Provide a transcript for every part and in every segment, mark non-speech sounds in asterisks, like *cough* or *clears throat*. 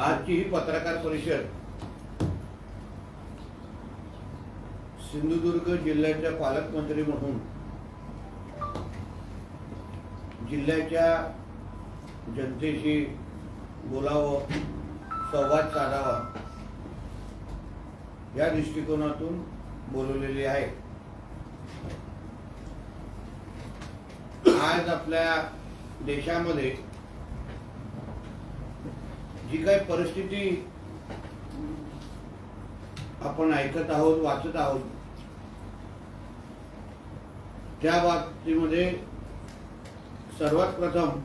आजची ही पत्रकार परिषद सिंधुदुर्ग जिल्ह्याच्या पालकमंत्री म्हणून जिल्ह्याच्या जनतेशी बोलावं संवाद साधावा या दृष्टिकोनातून बोलवलेली आहे. आज आपल्या देशामध्ये जी काही परिस्थिती आपण ऐकत आहोत वाचत आहोत त्या बाबतीमध्ये सर्वात प्रथम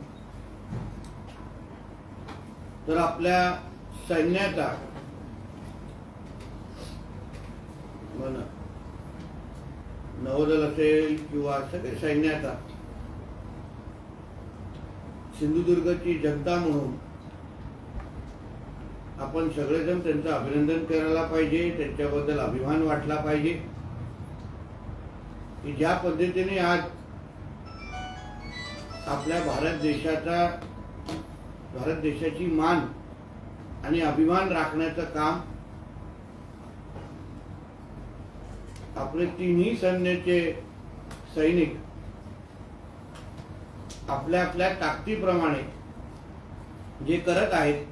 तर आपल्या सैन्याचा मन नौदल असेल किंवा सगळे सैन्याचा सिंधुदुर्गची जनता म्हणून आपण सगळेजण त्यांचं अभिनंदन करायला पाहिजे त्यांच्याबद्दल अभिमान वाटला पाहिजे. की ज्या पद्धतीने आज आपल्या भारत देशाचा भारत देशाची मान आणि अभिमान राखण्याचं काम आपले तिन्ही सैन्याचे सैनिक आपल्या आपल्या ताकदीप्रमाणे जे करत आहेत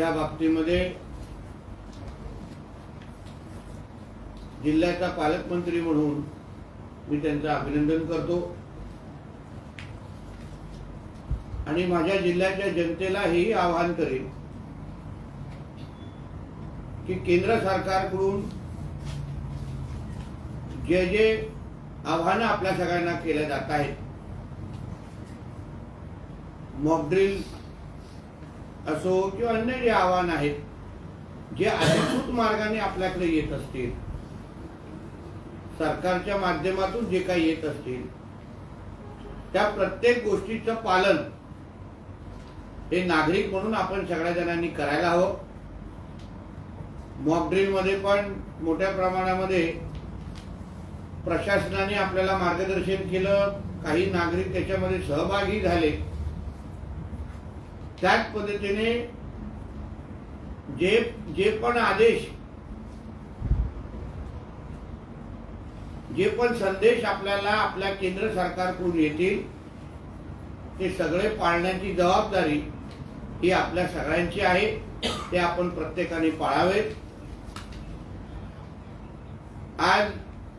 त्या बाबतीमध्ये जिल्ह्याचा पालकमंत्री म्हणून मी त्यांचं अभिनंदन करतो. आणि माझ्या जिल्ह्याच्या जनतेला हेही आवाहन करेन की केंद्र सरकारकडून जे जे आव्हानं आपल्या सगळ्यांना केल्या जात आहेत मॉकड्रिल असो किंवा अन्य जे आव्हान आहेत जे अधिकृत मार्गाने आपल्याकडे येत असतील सरकारच्या माध्यमातून जे काही येत असतील त्या प्रत्येक गोष्टीचं पालन हे नागरिक म्हणून आपण सगळ्या जणांनी करायला हवं. मॉकड्रीलमध्ये पण मोठ्या प्रमाणामध्ये प्रशासनाने आपल्याला मार्गदर्शन केलं काही नागरिक त्याच्यामध्ये सहभागी झाले. त्याच पद्धतीने जे जे पण आदेश जे पण संदेश आपल्याला आपल्या केंद्र सरकारकडून येतील ते सगळे पाळण्याची जबाबदारी ही आपल्या सगळ्यांची आहे. ते आपण प्रत्येकाने पाळावेत. आज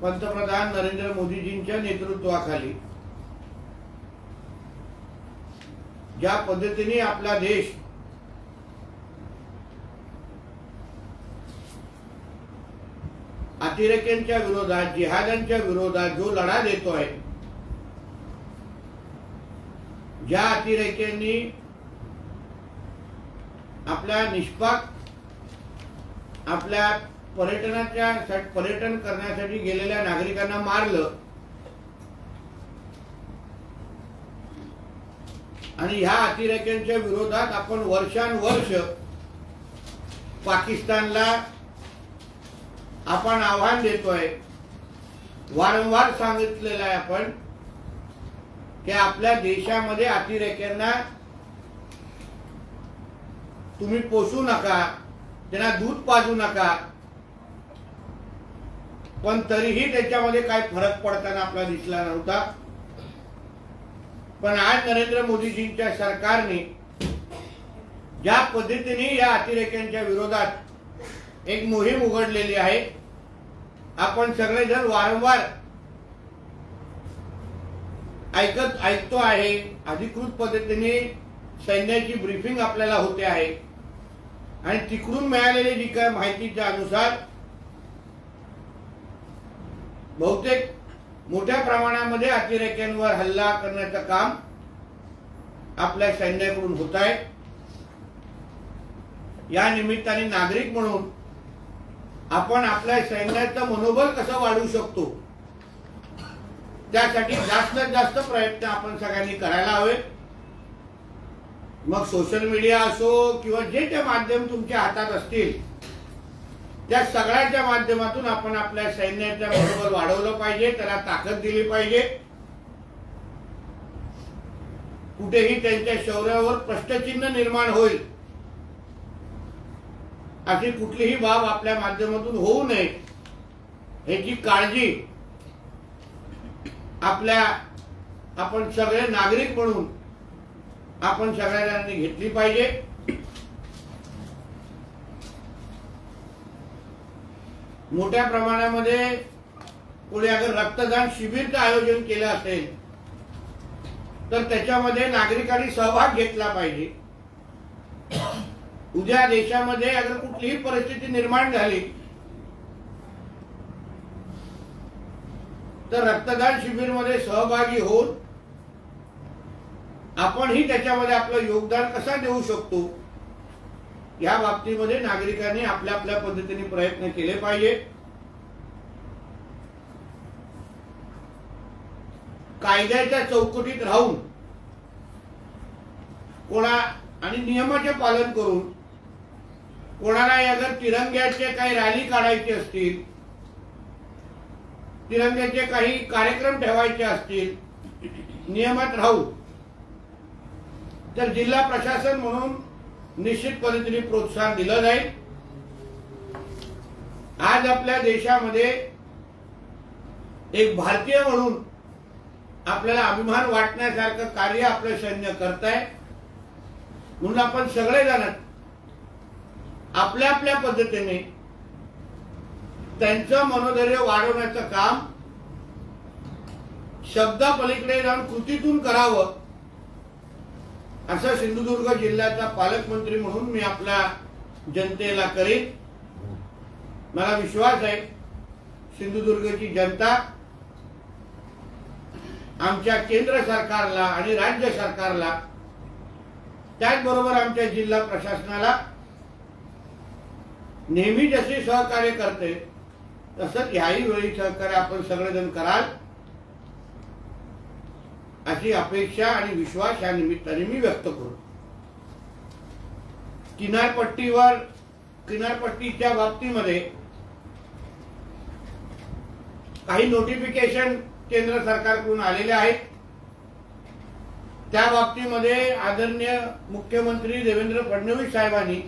पंतप्रधान नरेंद्र मोदीजींच्या नेतृत्वाखाली ज्या पद्धतीने आपला देश अतिरेक्यांच्या विरोधात जिहादांच्या विरोधात जो लढा देतोय ज्या अतिरेक्यांनी आपल्या निष्पाक आपल्या पर्यटनाच्या साठी- पर्यटन करण्यासाठी गेलेल्या नागरिकांना मारलं आणि ह्या अतिरेक्यांच्या विरोधात आपण वर्षानुवर्ष पाकिस्तानला आपण आव्हान देतोय. वारंवार सांगितलेलं आहे आपण की आपल्या देशामध्ये अतिरेक्यांना तुम्ही पोसू नका त्यांना दूध पाजू नका. पण तरीही त्याच्यामध्ये काही फरक पडताना आपला दिसला नव्हता. पण आज नरेंद्र मोदीजींच्या सरकारने ज्या पद्धतीने या अतिरेक्यांच्या विरोधात एक मोहीम उघडलेली आहे आपण सगळेजण वारंवार ऐकत ऐकतो आहे अधिकृत पद्धतीने सैन्याची ब्रीफिंग आपल्याला होते आहे. आणि तिकडून मिळालेली जी काय माहितीच्या अनुसार बहुतेक मोठ्या प्रमाणामध्ये अतिरेक्यांवर हल्ला करण्याचं काम आपल्या सैन्याकडून होत आहे. या निमित्ताने नागरिक म्हणून आपण आपल्या सैन्याचं मनोबल कसं वाढवू शकतो त्यासाठी जास्तीत जास्त प्रयत्न आपण सगळ्यांनी करायला हवे. मग सोशल मीडिया असो किंवा जे ते माध्यम तुमच्या हातात असतील त्या सगळ्याच्या माध्यमातून आपण आपल्या सैन्याच्या बरोबर वाढवलं पाहिजे त्याला ताकद दिली पाहिजे. कुठेही त्यांच्या शौर्यावर प्रश्नचिन्ह निर्माण होईल. अशी कुठलीही बाब आपल्या माध्यमातून होऊ नये. ह्याची काळजी आपल्या आपण सगळे नागरिक म्हणून आपण सगळ्यांनी घेतली पाहिजे. मोठ्या प्रमाणामध्ये कोणी अगर रक्तदान शिबिरचं आयोजन केलं असेल तर त्याच्यामध्ये नागरिकांनी सहभाग घेतला पाहिजे. उद्या देशामध्ये अगर कुठलीही परिस्थिती निर्माण झाली तर रक्तदान शिबिरमध्ये सहभागी होऊन आपणही त्याच्यामध्ये आपलं योगदान कसा देऊ शकतो? या बाबतीमध्ये नागरिकांनी आपल्या आपल्या पद्धतीने प्रयत्न केले पाहिजे. कायद्याच्या चौकटीत राहून कोणा आणि नियमाचे पालन करून कोणाला अगर तिरंग्याचे काही रॅली काढायचे असतील तिरंग्याचे काही कार्यक्रम ठेवायचे असतील नियमात राहू तर जिल्हा प्रशासन म्हणून निश्चित पद्धतीने प्रोत्साहन दिलं जाईल आज आपल्या देशामध्ये एक भारतीय म्हणून आपल्याला अभिमान वाटण्यासारखं कार्य आपलं सैन्य करताय. म्हणून आपण सगळेजण आपल्या आपल्या पद्धतीने त्यांचं मनोधैर्य वाढवण्याचं काम शब्दापलीकडे जाऊन कृतीतून करावं. असा सिंधुदुर्ग जिल्ह्याचा पालकमंत्री म्हणून मी आपल्या जनतेला करीन मला विश्वास आहे सिंधुदुर्गची जनता आमच्या केंद्र सरकारला आणि राज्य सरकारला त्याचबरोबर आमच्या जिल्हा प्रशासनाला नेहमी जसे सहकार्य करते तसंच ह्याही वेळी सहकार्य आपण सगळेजण कराल. अशी अपेक्षा आणि विश्वास या निमित्ताने मी व्यक्त करू. किनारपट्टीवर किनारपट्टीच्या बाबतीमध्ये काही नोटिफिकेशन केंद्र सरकारकडून आलेले आहेत. त्या बाबतीमध्ये आदरणीय मुख्यमंत्री देवेंद्र फडणवीस साहेबांनी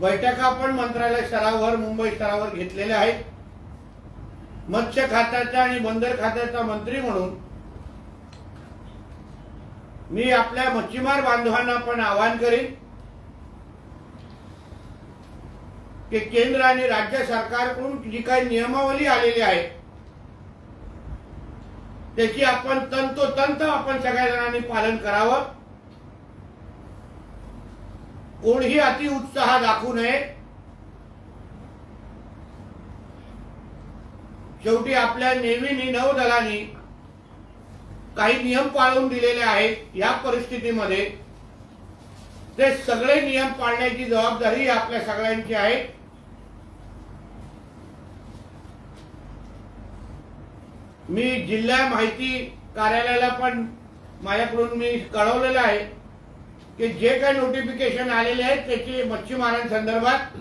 बैठका पण मंत्रालय स्तरावर मुंबई स्तरावर घेतलेल्या आहेत. मत्स्य खात्याचा आणि बंदर खात्याचा मंत्री म्हणून मी आपल्या मच्छीमार बांधवांना पण आवाहन करेन की केंद्र आणि राज्य सरकारकडून जी काही नियमावली आलेली आहे त्याची आपण तंतोतंत आपण सगळ्या जणांनी पालन करावं. कोणीही अति उत्साह दाखवू नये. शेवटी आपल्या नेव्हीनी नौदलानी काही नियम पाळून दिलेले आहेत या परिस्थितीमध्ये ते सगळे नियम पाळण्याची जबाबदारी आपल्या सगळ्यांची आहे. मी जिल्हा माहिती कार्यालयाला पण माझ्याकडून मी कळवलेलं आहे की जे काही नोटिफिकेशन आलेले आहेत त्याची मच्छीमारांसंदर्भात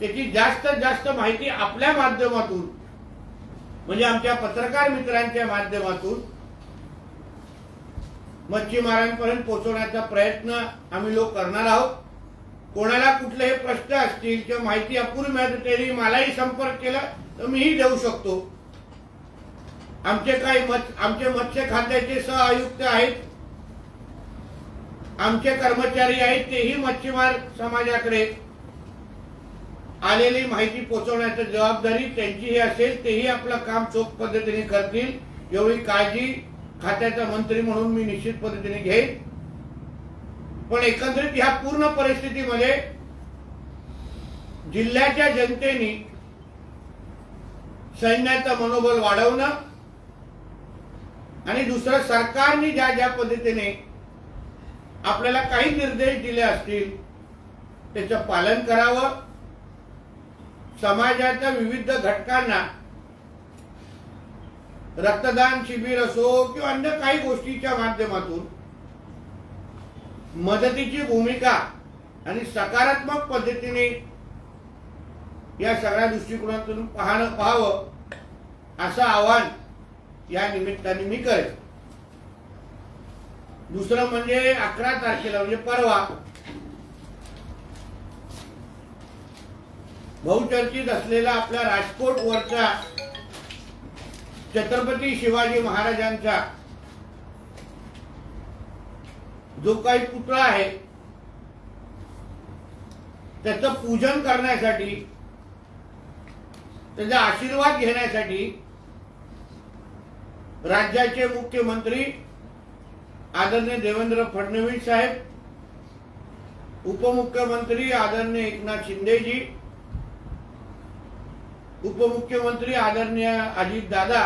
त्याची जास्तीत जास्त माहिती आपल्या माध्यमातून म्हणजे आमच्या पत्रकार मित्रांच्या माध्यमातून मच्छीमारांपर्यंत पोहोचवण्याचा प्रयत्न आम्ही लोक करणार आहोत. कोणाला कुठलेही प्रश्न असतील किंवा माहिती अपुरी मिळत त्यांनी मलाही संपर्क केला तर मीही देऊ शकतो. आमचे काही मत्स्य आमचे मत्स्य खात्याचे सह आयुक्त आहेत. आमचे कर्मचारी आहेत तेही मच्छीमार समाजाकडे. आलेली माहिती पोहोचवण्याची जबाबदारी त्यांचीही असेल तेही आपलं काम चोख पद्धतीने करतील. एवढी काळजी खात्याचा मंत्री म्हणून मी निश्चित पद्धतीने घेईन. पण एकंदरीत ह्या पूर्ण परिस्थितीमध्ये जिल्ह्याच्या जनतेने सैन्याचं मनोबल वाढवणं आणि दुसरं सरकारने ज्या ज्या पद्धतीने आपल्याला काही निर्देश दिले असतील त्याचं पालन करावं. समाजाच्या विविध घटकांना रक्तदान शिबिर असो किंवा अन्य काही गोष्टीच्या माध्यमातून मदतीची भूमिका आणि सकारात्मक पद्धतीने या सगळ्या दृष्टिकोनातून पाहणं पाहावं असं आव्हान या निमित्ताने मी करेन. दुसरं म्हणजे अकरा तारखेला म्हणजे परवा बहुचर्चित असलेला आपल्या राजकोट वरचा छत्रपती शिवाजी महाराजांचा जो काही पुतळा आहे त्याचं पूजन करण्यासाठी त्याचा आशीर्वाद घेण्यासाठी राज्याचे मुख्यमंत्री आदरणीय देवेंद्र फडणवीस साहेब उपमुख्यमंत्री आदरणीय एकनाथ शिंदेजी उपमुख्यमंत्री आदरणीय अजित दादा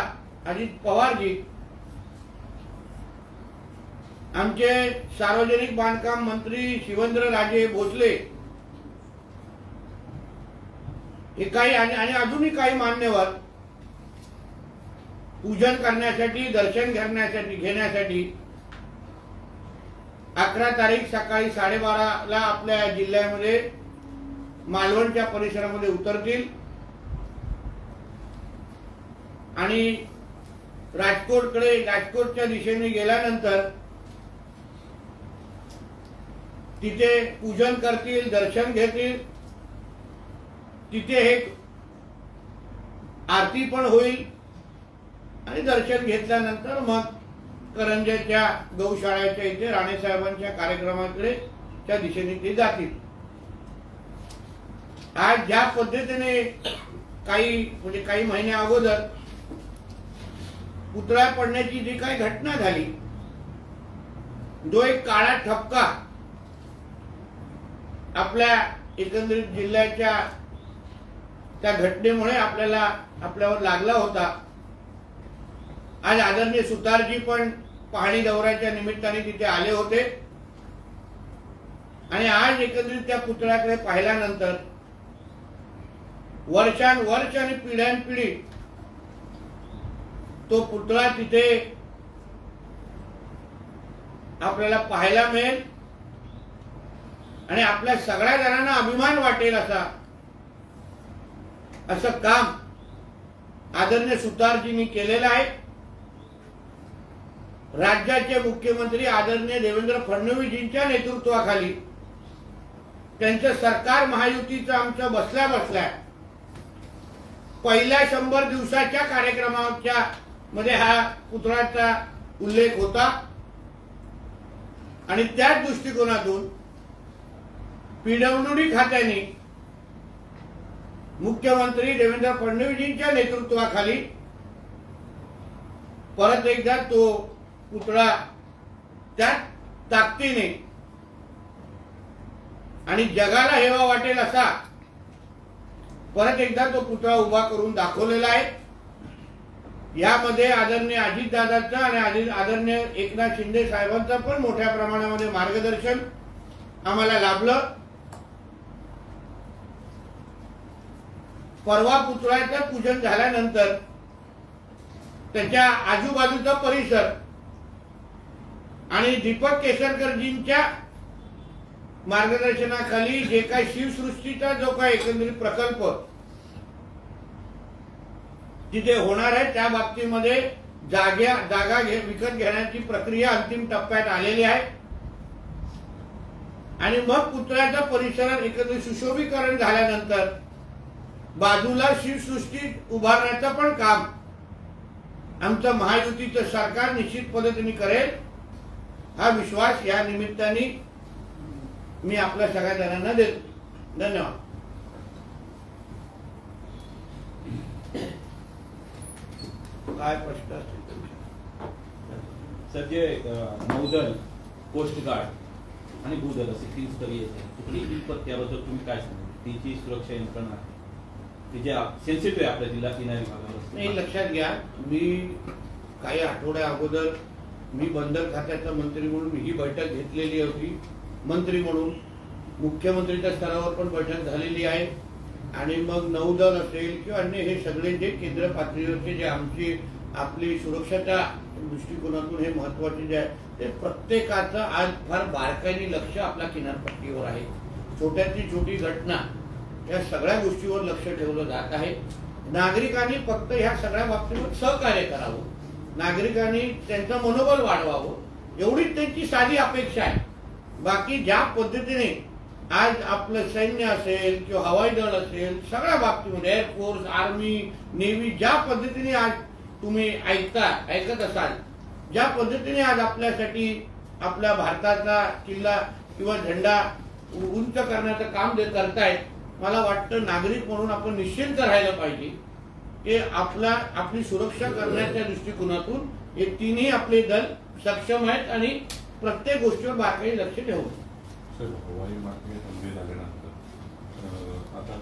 अजित पवारजी आमचे सार्वजनिक बांधकाम मंत्री शिवेंद्र राजे भोसले हे काही आणि आणि अजूनही काही मान्यवर पूजन करण्यासाठी दर्शन करण्यासाठी घेण्यासाठी अकरा तारीख सकाळी साडेबाराला आपल्या जिल्ह्यामध्ये मालवणच्या परिसरामध्ये उतरतील. आणि राजकोटकडे राजकोटच्या दिशेने गेल्यानंतर तिथे पूजन करतील दर्शन घेतील. तिथे एक आरती पण होईल. आणि दर्शन घेतल्यानंतर मग करंजाच्या गौशाळाच्या इथे राणेसाहेबांच्या कार्यक्रमाकडे त्या दिशेने ते जातील. आज ज्या पद्धतीने काही म्हणजे काही महिन्या अगोदर पुतळा पडण्याची जी काही घटना झाली जो एक काळा ठपका आपल्या एकंदरीत जिल्ह्याच्या त्या घटनेमुळे आपल्याला आपल्यावर लागला होता. आज आदरणीय सुतारजी पण पाहणी दौऱ्याच्या निमित्ताने तिथे आले होते. आणि आज एकंदरीत त्या पुतळ्याकडे पाहिल्यानंतर वर्षानुवर्ष आणि पिढ्यानपिढी तो पुतळा तिथे आपल्याला पाहायला मिळेल. आणि आपल्या सगळ्या जणांना अभिमान वाटेल असा असं काम आदरणीय सुतारजींनी केलेलं आहे. राज्याचे मुख्यमंत्री आदरणीय देवेंद्र फडणवीसजींच्या नेतृत्वाखाली त्यांचं सरकार महायुतीचं आमचं बसल्या बसल्या पहिल्या शंभर दिवसाच्या कार्यक्रमाच्या मध्ये हा पुतळ्याचा उल्लेख होता. आणि त्याच दृष्टिकोनातून पीडब्ल्यूडी खात्याने मुख्यमंत्री देवेंद्र फडणवीसजींच्या नेतृत्वाखाली परत एकदा तो पुतळा त्या ताकदीने आणि जगाला हेवा वाटेल असा परत एकदा तो पुतळा उभा करून दाखवलेला आहे. यामध्ये आदरणीय अजितदादांचं आणि आदरणीय एकनाथ शिंदे साहेबांचं पण मोठ्या प्रमाणामध्ये मार्गदर्शन आम्हाला लाभलं. परवा पुतळ्याचं पूजन झाल्यानंतर त्याच्या आजूबाजूचा परिसर आणि दीपक केसरकरजींच्या मार्गदर्शनाखाली जे काही शिवसृष्टीचा जो काही एकंदरीत प्रकल्प तिथे होणार आहे त्या बाबतीमध्ये जाग्या जागा घे विकत घेण्याची प्रक्रिया अंतिम टप्प्यात आलेली आहे. आणि मग पुतळ्याच्या परिसरात एकत्र सुशोभीकरण झाल्यानंतर बाजूला शिवसृष्टी उभारण्याचं पण काम आमचं महायुतीचं सरकार निश्चित पद्धतीने करेल. हा विश्वास या निमित्ताने मी आपल्या सगळ्या जणांना देतो. धन्यवाद. काय प्रश्न असतील सर जे नौदल कोस्ट गार्ड आणि भूदल असे तीन स्तरीय आहेत. तुकडी त्याबद्दल तुम्ही काय सांगा तिची सुरक्षा यंत्रणा आहे. ती सेन्सिटिव्ह आहे आपल्या जिल्हा किनारी भागावर. नाही लक्षात घ्या मी काही आठवड्या अगोदर मी बंदर खात्याचा मंत्री म्हणून ही बैठक घेतलेली होती. मंत्री म्हणून मुख्यमंत्रीच्या स्तरावर पण बैठक झालेली आहे. आणि मग नौदल असेल किंवा अन्य हे सगळे जे केंद्र पातळीवरचे जे आमची आपली सुरक्षाच्या दृष्टिकोनातून हे महत्त्वाचे जे आहे ते प्रत्येकाचं आज फार बारकाईने लक्ष आपल्या किनारपट्टीवर आहे. छोट्याची छोटी घटना या सगळ्या गोष्टीवर लक्ष ठेवलं जात आहे. नागरिकांनी फक्त ह्या सगळ्या बाबतीवर सहकार्य करावं. नागरिकांनी त्यांचं मनोबल वाढवावं. एवढीच त्यांची साधी अपेक्षा आहे. बाकी ज्या पद्धतीने आज आपलं सैन्य असेल किंवा हवाई दल असेल सगळ्या बाबतीमध्ये एअरफोर्स आर्मी नेव्ही ज्या पद्धतीने आज तुम्ही ऐकता ऐकत असाल ज्या पद्धतीने आज आपल्यासाठी आपल्या भारताचा किल्ला किंवा झेंडा उंच करण्याचं काम जे करतायत मला वाटतं नागरिक म्हणून आपण निश्चिंत राहायला पाहिजे. ते आपला आपली सुरक्षा करण्याच्या दृष्टिकोनातून हे तिन्ही आपले दल सक्षम आहेत आणि प्रत्येक गोष्टीवर बारकाई लक्ष ठेवून. सर हवाई मार्गे हल्ले झाल्यानंतर आता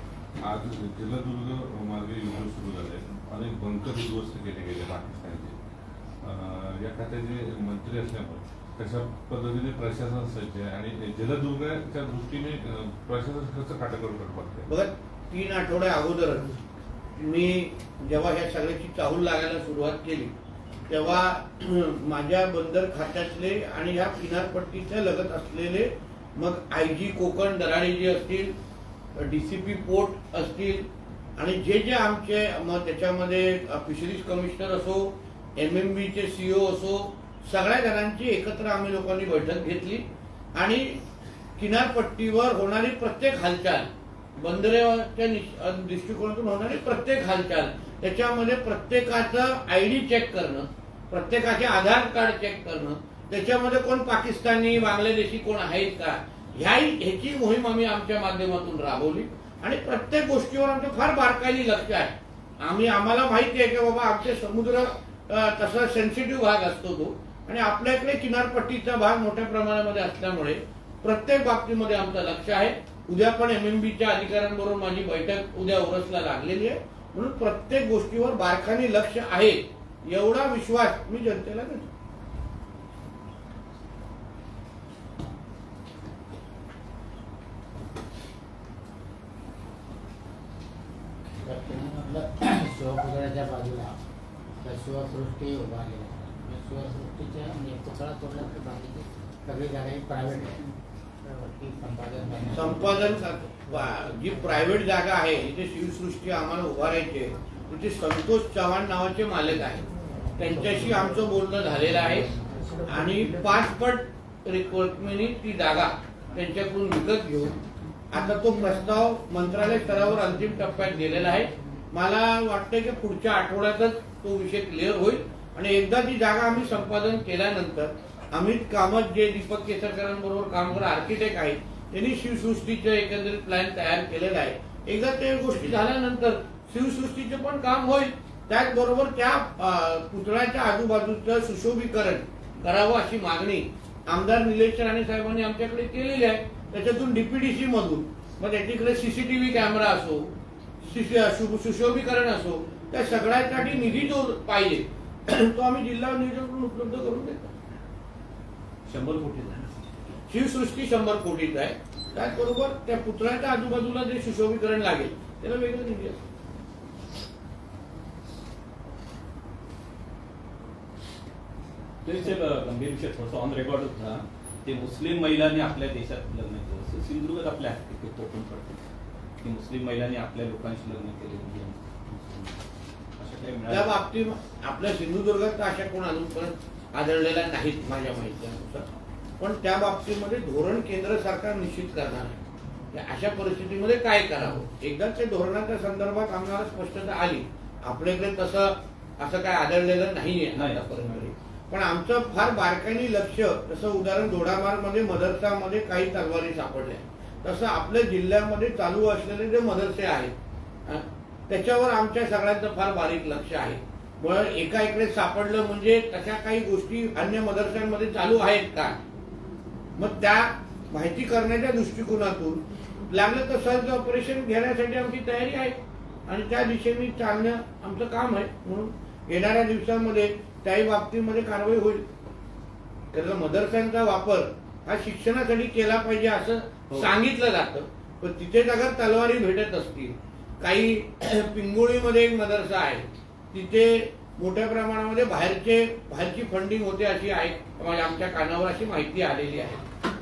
आज जलदुर्ग मार्गे युद्ध सुरू झाले अनेक बंकर उद्ध्वस्त केले गेले पाकिस्तानचे. या खात्याचे मंत्री असल्यामुळे कशा पद्धतीने प्रशासन सज्ज आहे आणि जलदुर्गाच्या दृष्टीने प्रशासन कसं काटेकोर करत बघते बघा तीन आठवड्या अगोदरच मी जेव्हा ह्या सगळ्याची चाहूल लागायला सुरुवात केली तेव्हा *clears throat* माझ्या बंदर खात्यातले आणि ह्या किनारपट्टीच्या लगत असलेले मग आय जी कोकण दराडे जे असतील डीसीपी पोर्ट असतील आणि जे जे आमचे मग त्याच्यामध्ये फिशरीज कमिशनर असो एम एम बीचे सीओ असो सगळ्या जणांची एकत्र आम्ही लोकांनी बैठक घेतली. आणि किनारपट्टीवर होणारी प्रत्येक हालचाल बंदराच्या दृष्टिकोनातून होणारी प्रत्येक हालचाल त्याच्यामध्ये प्रत्येकाचं आय डी चेक करणं प्रत्येकाचे आधार कार्ड चेक करणं त्याच्यामध्ये कोण पाकिस्तानी बांगलादेशी कोण आहेत का? ह्याही ह्याची मोहीम आम्ही आमच्या माध्यमातून राबवली. आणि प्रत्येक गोष्टीवर आमचं फार बारकाईने लक्ष आहे. आम्ही आम्हाला माहिती आहे की बाबा आमचे समुद्र तसा सेन्सिटिव्ह भाग असतो तो. आणि आपल्या इकडे किनारपट्टीचा भाग मोठ्या प्रमाणामध्ये असल्यामुळे प्रत्येक बाबतीमध्ये आमचं लक्ष आहे. उद्या पण एमएमबीच्या अधिकाऱ्यांबरोबर माझी बैठक उद्या ओरसला लागलेली आहे. म्हणून प्रत्येक गोष्टीवर बारखाने लक्ष आहे. एवढा विश्वास मी जनतेला देतो तर तुम्ही म्हटलं शिवपुतळ्याच्या बाजूला त्या शिवसृष्टी उभारली. आहे शिवसृष्टीच्या म्हणजे पुतळा तोडला तर बाकीची सगळी जागा ही प्रायव्हेट आहे संपादन संपादन जी प्रायव्हेट जागा आहे जिथे शिवसृष्टी आम्हाला उभारायची आहे तिथे संतोष चव्हाण नावाचे मालक आहेत. त्यांच्याशी आमचं बोलणं झालेलं आहे. आणि पाच पट रिक्वायरमेंटनी ती जागा त्यांच्याकडून विकत घेऊन आता तो प्रस्ताव मंत्रालय स्तरावर अंतिम टप्प्यात गेलेला आहे. मला वाटतं की पुढच्या आठवड्यातच तो विषय क्लिअर होईल आणि एकदा ती जागा आम्ही संपादन केल्यानंतर अमित कामत जे दीपक केसरकरांबरोबर काम करणारे आर्किटेक्ट आहेत त्यांनी शिवसृष्टीचं एकंदरीत प्लॅन तयार केलेला आहे. एकदा ते गोष्टी झाल्यानंतर शिवसृष्टीचं पण काम होईल. त्याचबरोबर त्या पुतळ्याच्या आजूबाजूचं सुशोभीकरण करावं अशी मागणी आमदार निलेश राणे साहेबांनी आमच्याकडे केलेली आहे. त्याच्यातून डीपीडीसी मधून मग त्याच्याकडे सीसीटीव्ही कॅमेरा असो सुशोभीकरण असो त्या सगळ्यासाठी निधी जो पाहिजे तो आम्ही जिल्हा नियोजन उपलब्ध करून देतो. शंभर कोटी झाले. शिवसृष्टी शंभर कोटीचा आहे. त्याचबरोबर त्या पुतळ्याच्या आजूबाजूला जे सुशोभीकरण लागेल त्याला वेगळं निधी असतो. गंभीर विषय थोडासा ऑन रेकॉर्ड होता. ते मुस्लिम महिलांनी आपल्या देशात लग्न केलं. सिंधुदुर्गात आपल्या आहे तिथे कोकण पडते. की मुस्लिम महिलांनी आपल्या लोकांशी लग्न केले. त्या बाबतीत आपल्या सिंधुदुर्गात तर अशा कोण अजूनपर्यंत आढळलेल्या नाहीत माझ्या माहितीनुसार. पण त्या बाबतीमध्ये धोरण केंद्र सरकार निश्चित करणार आहे. अशा परिस्थितीमध्ये काय करावं? एकदा त्या धोरणाच्या संदर्भात आम्हाला स्पष्टता आली. आपल्याकडे तसं असं काय आढळलेलं नाहीये. पण आमचं फार बारकाईने लक्ष जसं उदाहरण दोडामार्गमध्ये मदरसामध्ये काही तलवारी सापडल्या. तसं आपल्या जिल्ह्यामध्ये चालू असलेले जे मदरसे आहेत त्याच्यावर आमच्या सगळ्यांचं फार बारीक लक्ष आहे. मग एका इकडे सापडलं म्हणजे तशा काही गोष्टी अन्य मदरशांमध्ये चालू आहेत का? मग त्या माहिती करण्याच्या दृष्टिकोनातून लागलं तर सर्च ऑपरेशन घेण्यासाठी आमची तयारी आहे. आणि त्या दिशेने चालणं आमचं काम आहे. म्हणून येणाऱ्या दिवसांमध्ये त्याही बाबतीमध्ये कारवाई होईल. त्याचा मदरशांचा वापर हा शिक्षणासाठी केला पाहिजे असं हो. सांगितलं जातं. पण तिथेच अगर तलवारी भेटत असतील काही *clears throat* पिंगोळीमध्ये एक मदरसा आहे. तिथे मोठ्या प्रमाणामध्ये बाहेरचे बाहेरची फंडिंग होते अशी आहे. म्हणजे आमच्या कानावर अशी माहिती आलेली आहे.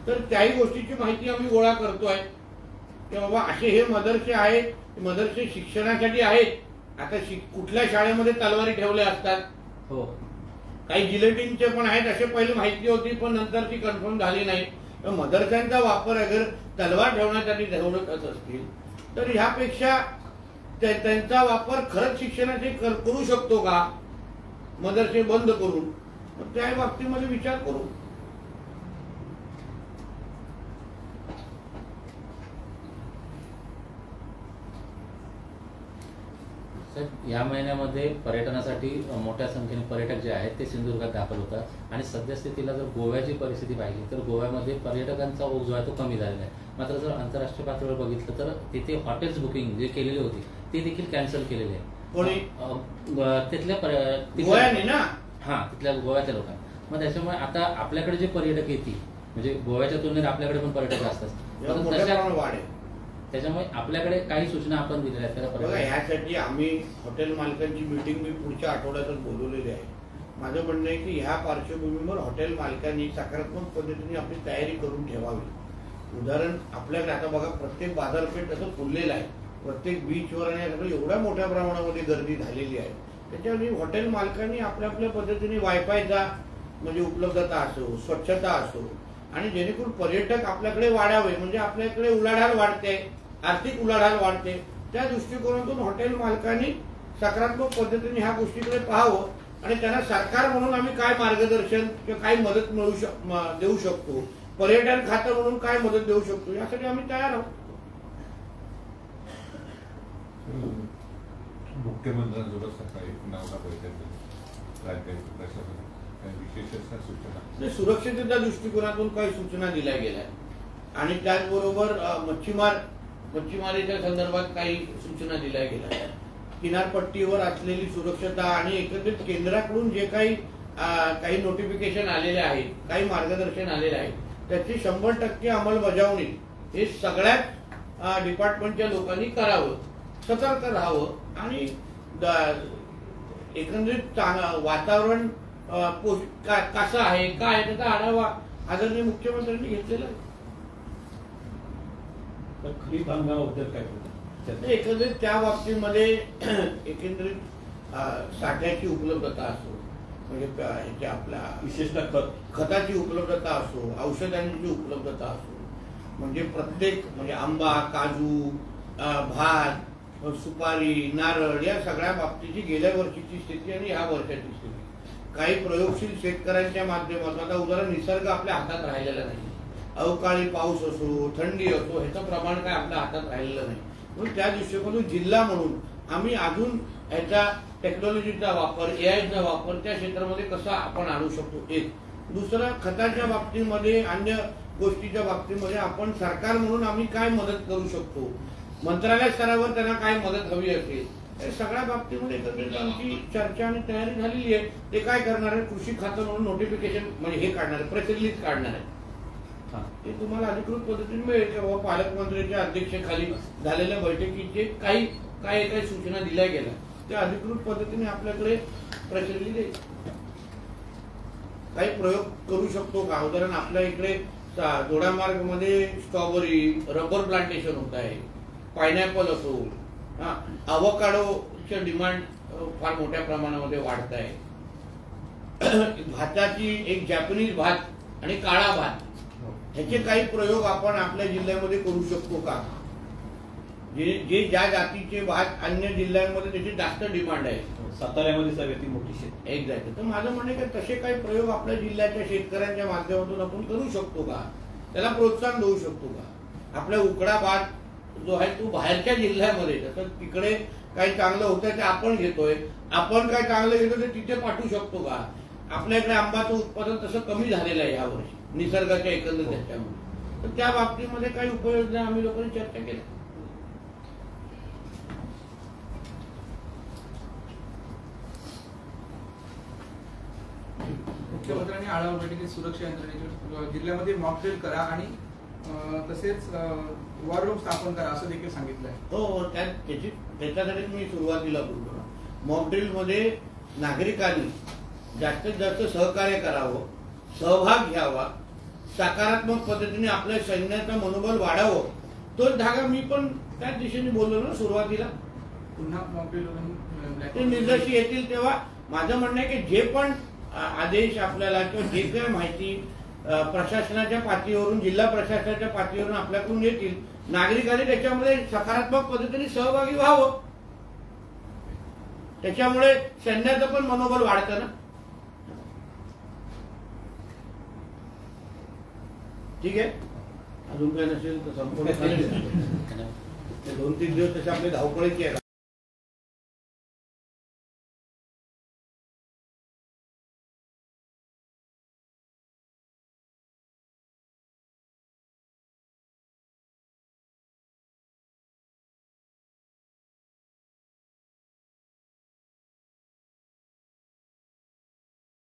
तर त्याही गोष्टीची माहिती आम्ही गोळा करतोय. की बाबा असे हे मदरसे आहेत मदरसे शिक्षणासाठी आहेत. आता शिक- कुठल्या शाळेमध्ये तलवारी ठेवल्या असतात? हो. काही जिलेटिनचे पण आहेत असे पहिले माहिती होती पण नंतर ती कन्फर्म झाली नाही. तर मदरशांचा वापर अगर तलवार ठेवण्यासाठी ठेवत असतील तर ह्यापेक्षा त्यांचा वापर खरंच शिक्षणाचे करू शकतो का? मदरसे बंद करून. त्या बाबतीमध्ये विचार करू. साहेब या महिन्यामध्ये पर्यटनासाठी मोठ्या संख्येने पर्यटक जे आहेत ते सिंधुदुर्गात दाखल होतात. आणि सद्यस्थितीला जर गोव्याची परिस्थिती पाहिली तर गोव्यामध्ये पर्यटकांचा ओघ जो आहे तो कमी झालेला आहे. मात्र जर आंतरराष्ट्रीय पातळीवर बघितलं तर तिथे हॉटेल्स बुकिंग जे केलेली होती ते देखील कॅन्सल केलेले आहे कोणी? तिथल्या ना? हा तिथल्या गोव्याच्या लोकांना. मग त्याच्यामुळे आता आपल्याकडे जे पर्यटक येतील म्हणजे गोव्याच्या तुलनेत आपल्याकडे पण पर्यटक असतात. या तर मोठ्या तशा- प्रमाणात वाढ आहे त्याच्यामुळे आपल्याकडे काही सूचना आपण दिलेल्या आहेत त्याला बघा पर्यटक ह्यासाठी आम्ही हॉटेल मालकांची मीटिंग मी पुढच्या आठवड्यातच बोलवलेली आहे. माझं म्हणणं आहे की ह्या पार्श्वभूमीवर हॉटेल मालकांनी सकारात्मक पद्धतीने आपली तयारी करून ठेवावी. उदाहरण आपल्याकडे आता बघा प्रत्येक बाजारपेठ असं फुललेलं आहे प्रत्येक बीचवर आणि एवढ्या मोठ्या प्रमाणामध्ये गर्दी झालेली आहे. त्याच्यामुळे हॉटेल मालकांनी आपल्या आपल्या पद्धतीने वायफायचा म्हणजे उपलब्धता असो स्वच्छता असो आणि जेणेकरून पर्यटक आपल्याकडे वाढावे म्हणजे आपल्याकडे उलाढाल वाढते आर्थिक उलाढाल वाढते त्या दृष्टिकोनातून हॉटेल मालकांनी सकारात्मक पद्धतीने ह्या गोष्टीकडे पाहावं आणि त्यांना सरकार म्हणून आम्ही काय मार्गदर्शन किंवा काय मदत मिळू शक देऊ शकतो पर्यटन खातं म्हणून काय मदत देऊ शकतो यासाठी आम्ही तयार आहोत. मुख्यमंत्र्यांसोबत सकाळी नावला बैठक झाली. राज्य प्रशासन काही विशेष अशा सूचना. म्हणजे दृष्टिकोनातून काही सूचना दिल्या गेल्या. आणि त्याचबरोबर मच्छीमार मच्छीमारीच्या संदर्भात काही सूचना दिल्या गेल्या. किनारपट्टीवर असलेली सुरक्षता आणि एकत्रित केंद्राकडून जे काही काही नोटिफिकेशन आलेले आहेत काही मार्गदर्शन आलेले आहे त्याची शंभर टक्के अंमलबजावणी हे सगळ्याच डिपार्टमेंटच्या लोकांनी करावं. सतर्क राहावं आणि एकंदरीत वातावरण कसं आहे काय आहे त्याचा आढावा आदरणीय मुख्यमंत्र्यांनी घेतलेला आहे. खरीप हंगामाबद्दल काय एकंदरीत त्या बाबतीमध्ये *clears throat* एकंदरीत साठ्याची उपलब्धता असो म्हणजे ह्याच्या आपल्या विशेषतः खत. खताची उपलब्धता असो औषधांची उपलब्धता असो म्हणजे प्रत्येक म्हणजे आंबा काजू भात सुपारी नारळ या सगळ्या बाबतीची गेल्या वर्षीची स्थिती आणि ह्या वर्षाची स्थिती. काही प्रयोगशील शेतकऱ्यांच्या माध्यमातून आता उदाहरण निसर्ग आपल्या हातात राहिलेला नाही. अवकाळी पाऊस असो थंडी असो ह्याचं प्रमाण काय आपल्या हातात राहिलेलं नाही. म्हणून त्या दृष्टिकोनातून जिल्हा म्हणून आम्ही अजून ह्याचा टेक्नॉलॉजीचा वापर ए आयचा वापर त्या क्षेत्रामध्ये कसा आपण आणू शकतो एक दुसरं खताच्या बाबतीमध्ये अन्य गोष्टीच्या बाबतीमध्ये आपण सरकार म्हणून आम्ही काय मदत करू शकतो? मंत्रालय स्तरावर त्यांना काय मदत हवी असेल या सगळ्या बाबतीमध्ये एकत्रित आमची चर्चा आणि तयारी झालेली आहे. ते काय करणार आहे कृषी खातं म्हणून नोटिफिकेशन म्हणजे हे काढणार आहे प्रेस रिलीज काढणार आहे हा. ते तुम्हाला अधिकृत पद्धतीने मिळेल की? बाबा पालकमंत्र्यांच्या अध्यक्षतेखाली झालेल्या बैठकीचे काही काही काही सूचना दिल्या गेल्या. त्या अधिकृत पद्धतीने आपल्याकडे प्रचलित येईल काही प्रयोग करू शकतो का? उदाहरण आपल्या इकडे दोडामार्गमध्ये स्ट्रॉबेरी रबर प्लांटेशन होत आहे. पायनॅपल असो हा अवकाडोचे डिमांड फार मोठ्या प्रमाणामध्ये वाढत आहे. *clears throat* भाताची एक जॅपनीज भात आणि काळा भात ह्याचे काही प्रयोग आपण आपल्या जिल्ह्यामध्ये करू शकतो का? जे जे ज्या जातीचे भात अन्य जिल्ह्यांमध्ये त्याची जास्त डिमांड आहे. साताऱ्यामध्ये सगळ्यात मोठी शेत. एक्झॅक्ट तर माझं म्हणणं आहे की तसे काही प्रयोग आपल्या जिल्ह्याच्या शेतकऱ्यांच्या माध्यमातून आपण करू शकतो का? त्याला प्रोत्साहन देऊ शकतो का? आपल्या उकडा भात जो आहे तो बाहेरच्या जिल्ह्यामध्ये जसं तिकडे काही चांगलं होतं ते आपण घेतोय. आपण काय चांगलं घेतो ते तिथे पाठवू शकतो का? आपल्याकडे आंबाचं उत्पादन तसं कमी झालेलं आहे यावर्षी. निसर्गाच्या एकंदर त्याच्यामुळे. तर त्या बाबतीमध्ये काही उपाययोजना आम्ही लोकांनी चर्चा केल्या. मुख्यमंत्र्यांनी आढावा बैठकीत सुरक्षा यंत्रणेचे जिल्ह्यामध्ये मॉकड्रिल करा आणि तसेच वॉर रूम स्थापन करा असं देखील सांगितलंय. हो हो त्यात त्याची त्याच्यासाठी मी सुरुवातीला बोललो मॉकड्रिलमध्ये नागरिकांनी जास्तीत जास्त सहकार्य करावं सहभाग घ्यावा सकारात्मक पद्धतीने आपल्या सैन्याचं मनोबल वाढावं. तोच धागा मी पण त्याच दिशेने बोललो ना सुरुवातीला. पुन्हा मॉकड्रिल ते निर्देश येतील तेव्हा माझं म्हणणं आहे की जे पण आदेश आपल्याला किंवा जे काही माहिती प्रशासनाच्या पातळीवरून जिल्हा प्रशासनाच्या पातळीवरून आपल्याकडून येतील नागरिकांनी त्याच्यामध्ये सकारात्मक पद्धतीने सहभागी व्हावं. त्याच्यामुळे सैन्याचं पण मनोबल वाढतं ना. ठीक आहे? अजून काही नसेल तर संपूर्ण *laughs* दोन तीन दिवस तसे आपले धावपळीचे आहे